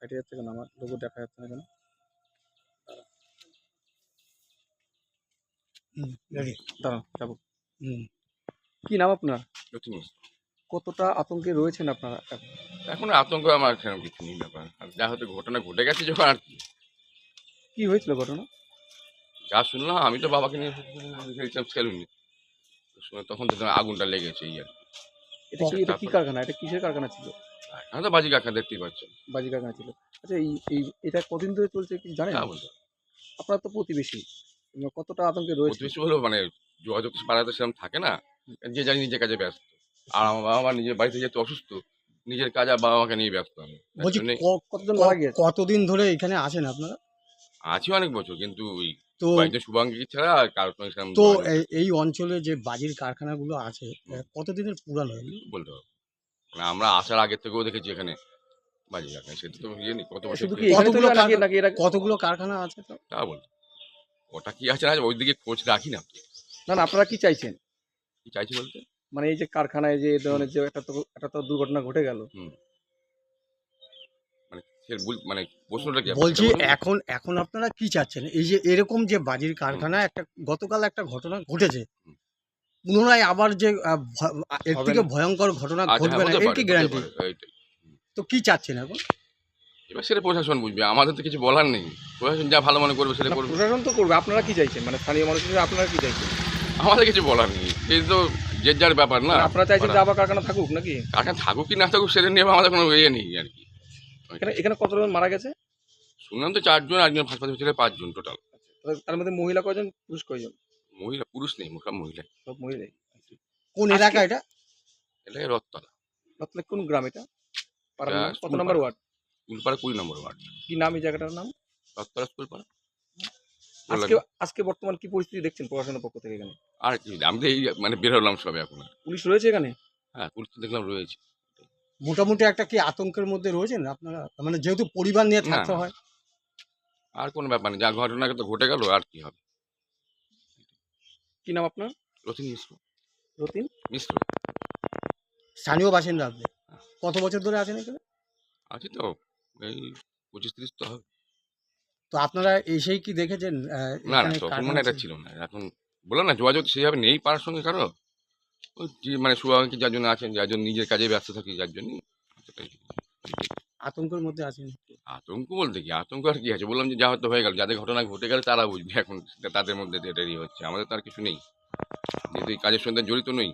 হেঁটে যাচ্ছে কেন আমার লোগো দেখা যাচ্ছে না কেন হুম, দাঁড়ান যাব। কি নাম আপনার? নতুন কতটা আতঙ্কে রয়েছেন আপনারা এখন? এখন আতঙ্ক আমার সেরকম কিছু নেই ব্যাপার। আর যা হয়তো ঘটনা ঘটে গেছে যখন আর কি। কি হয়েছিল ঘটনা? যা শুনলাম আমি তো বাবাকে নিয়ে খেলছিলাম সেলুনে শুনে তখন তো আগুনটা লেগেছে কি। এটা কি কারখানা? এটা কিসের কারখানা ছিল? এখানে তো বাজি কাকা দেখতেই পাচ্ছ বাজি কারখানা ছিল। আচ্ছা এই এই এটা কদিন ধরে চলছে কি জানেন? বলতো আপনারা তো প্রতিবেশী কতটা আতঙ্কে রয়েছে প্রতিবেশী হলেও মানে যোগাযোগ তো সেরকম থাকে না। যে যাই নিজের কাজে ব্যস্ত। আর আমার বাবা মা নিজের বাড়িতে যেহেতু অসুস্থ নিজের কাজ আর বাবা মাকে নিয়ে ব্যস্ত আমি। বলছি জন্যে মারা গিয়েছে? কতদিন ধরে এখানে আছেন আপনারা? আছি অনেক বছর কিন্তু ওই তো শুভাঙ্গী ছাড়া আর কারোর সঙ্গে তো এই- এই অঞ্চলে যে বাজির কারখানাগুলো আছে কতদিনের পুরানো? বলতে হবে মানে আমরা আসার আগে থেকেও দেখেছি এখানে বাজি সেটা তো ইয়ে নেই কত বছর কতগুলো নাকি এরা কতগুলো কারখানা আছে তো? তা ওটা কি আছে না ওই দিকে খোঁজ রাখি না না না আপনারা কি চাইছেন? কি চাইছি বলতে? মানে এই যে কারখানায় যে এই ধরনের যে একটা তো একটা তো দুর্ঘটনা ঘটে গেল। মানে মানে প্রশ্নটা কি? বলছি এখন এখন আপনারা কি চাচ্ছেন? এই যে এরকম যে বাজির কারখানা একটা গতকাল একটা ঘটনা ঘটেছে। হুম। পুনরায় আবার যে এর থেকে ভয়ঙ্কর ঘটনা আচ্ছা, ঘটবে না এর কি গ্যারান্টি তো কি চাচ্ছেন এখন? এবার সেটা প্রশাসন বুঝবে আমাদের তো কিছু বলার নেই। প্রশাসন যা ভালো মনে করবে সেটা করবে। প্রশাসন তো করবে আপনারা কি চাইছেন? মানে স্থানীয় মানুষ আপনারা কি চাইছেন? আমাদের কিছু বলার নেই এই তো যে যার ব্যাপার না। মানে আপনারা চাইছেন যে আবার কারখানা থাকুক নাকি? কারখানা থাকুক কি না থাকুক সেটা নিয়ে আমাদের কোনো ইয়ে নেই আর কি। এখানে এখানে কতজন মারা গেছে? শুনলাম তো চারজন একজন হাসপাতাল ছিল পাঁচজন টোটাল তার মধ্যে মহিলা কজন পুরুষ কয়জন? মহিলা পুরুষ নেই সব মহিলা সব মহিলাই কোন এলাকা এটা? এটাই রথতলা। রত্নে কোন গ্রাম এটা? কত নম্বর ওয়ার্ড? স্কুলপাড়া কুড়ি নম্বর ওয়ার্ড। কি নাম এই জায়গাটার নাম? রথতলা স্কুলপাড়া। আজকে আজকে বর্তমান কি পরিস্থিতি দেখছেন প্রশাসনের পক্ষ থেকে এখানে? আর কি আমি তো এই মানে বের হলাম সবে এখন পুলিশ রয়েছে এখানে? হ্যাঁ পুলিশ তো দেখলাম রয়েছে। মোটামুটি একটা কি আতঙ্কের মধ্যে রয়েছেন আপনারা? মানে যেহেতু পরিবার নিয়ে থাকতে হয়। আর কোনো ব্যাপার নেই যা ঘটনা তো ঘটে গেল আর কি হবে? কি নাম আপনার? রথিন মিশ্র। রতিন? মিশ্র। স্থানীয় বাসিন্দা আপনি। কত বছর ধরে আছেন এখানে? আছি তো এই পঁচিশ তিরিশ তো হবে। তো আপনারা এসেই কি দেখেছেন না না তখন মানে এটা ছিল? না। এখন বললাম না যোগাযোগ সেইভাবে নেই পাড়ার সঙ্গে কারও। ওই যে মানে শুভাঙ্কি যার জন্য আছেন যার জন্য নিজের কাজে ব্যস্ত থাকি যার জন্য আতঙ্কের মধ্যে আছেন। আতঙ্ক বলতে কি? আতঙ্ক আর কি আছে? বললাম যে, যা হয়তো হয়ে গেল, যাদের ঘটনা ঘটে গেলে তারা বুঝবে এখন, তাদের মধ্যে দেরি হচ্ছে। আমাদের তো আর কিছু নেই। যেহেতু এই কাজের সঙ্গে জড়িত নই।